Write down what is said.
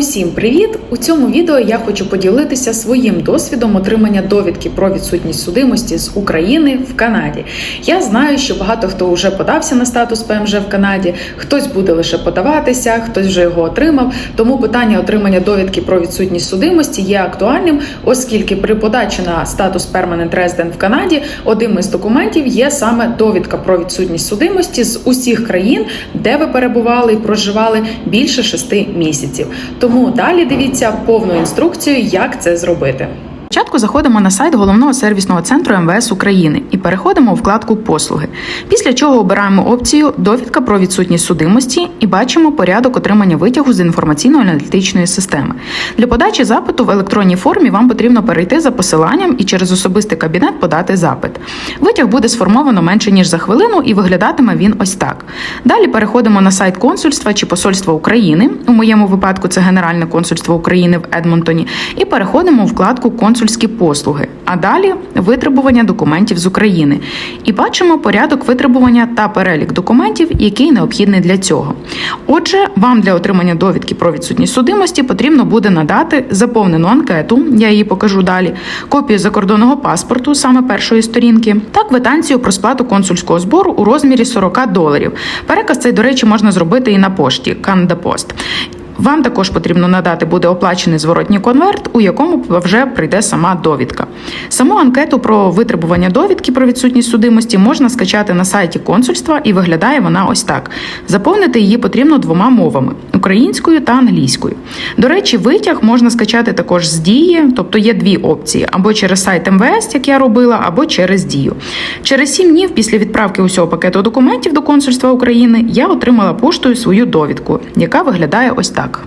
Усім привіт! У цьому відео я хочу поділитися своїм досвідом отримання довідки про відсутність судимості з України в Канаді. Я знаю, що багато хто вже подався на статус ПМЖ в Канаді, хтось буде лише подаватися, хтось вже його отримав. Тому питання отримання довідки про відсутність судимості є актуальним, оскільки при подачі на статус Permanent Resident в Канаді одним із документів є саме довідка про відсутність судимості з усіх країн, де ви перебували і проживали більше шести місяців. Тому далі дивіться повну інструкцію, як це зробити. Спочатку заходимо на сайт головного сервісного центру МВС України і переходимо у вкладку Послуги. Після чого обираємо опцію Довідка про відсутність судимості і бачимо порядок отримання витягу з інформаційно-аналітичної системи. Для подачі запиту в електронній формі вам потрібно перейти за посиланням і через особистий кабінет подати запит. Витяг буде сформовано менше ніж за хвилину і виглядатиме він ось так. Далі переходимо на сайт консульства чи посольства України. У моєму випадку це Генеральне консульство України в Едмонтоні, і переходимо у вкладку Консульські послуги. А далі витребування документів з України. І бачимо порядок витребування та перелік документів, який необхідний для цього. Отже, вам для отримання довідки про відсутність судимості потрібно буде надати заповнену анкету, я її покажу далі, копію закордонного паспорту, саме першої сторінки, та квитанцію про сплату консульського збору у розмірі 40 доларів. Переказ цей, до речі, можна зробити і на пошті Post. Вам також потрібно надати буде оплачений зворотній конверт, у якому вже прийде сама довідка. Саму анкету про витребування довідки про відсутність судимості можна скачати на сайті консульства, і виглядає вона ось так. Заповнити її потрібно двома мовами українською та англійською. До речі, витяг можна скачати також з дії, тобто є дві опції: або через сайт МВС, як я робила, або через дію. Через сім днів після відправки усього пакету документів до консульства України я отримала поштою свою довідку, яка виглядає ось так.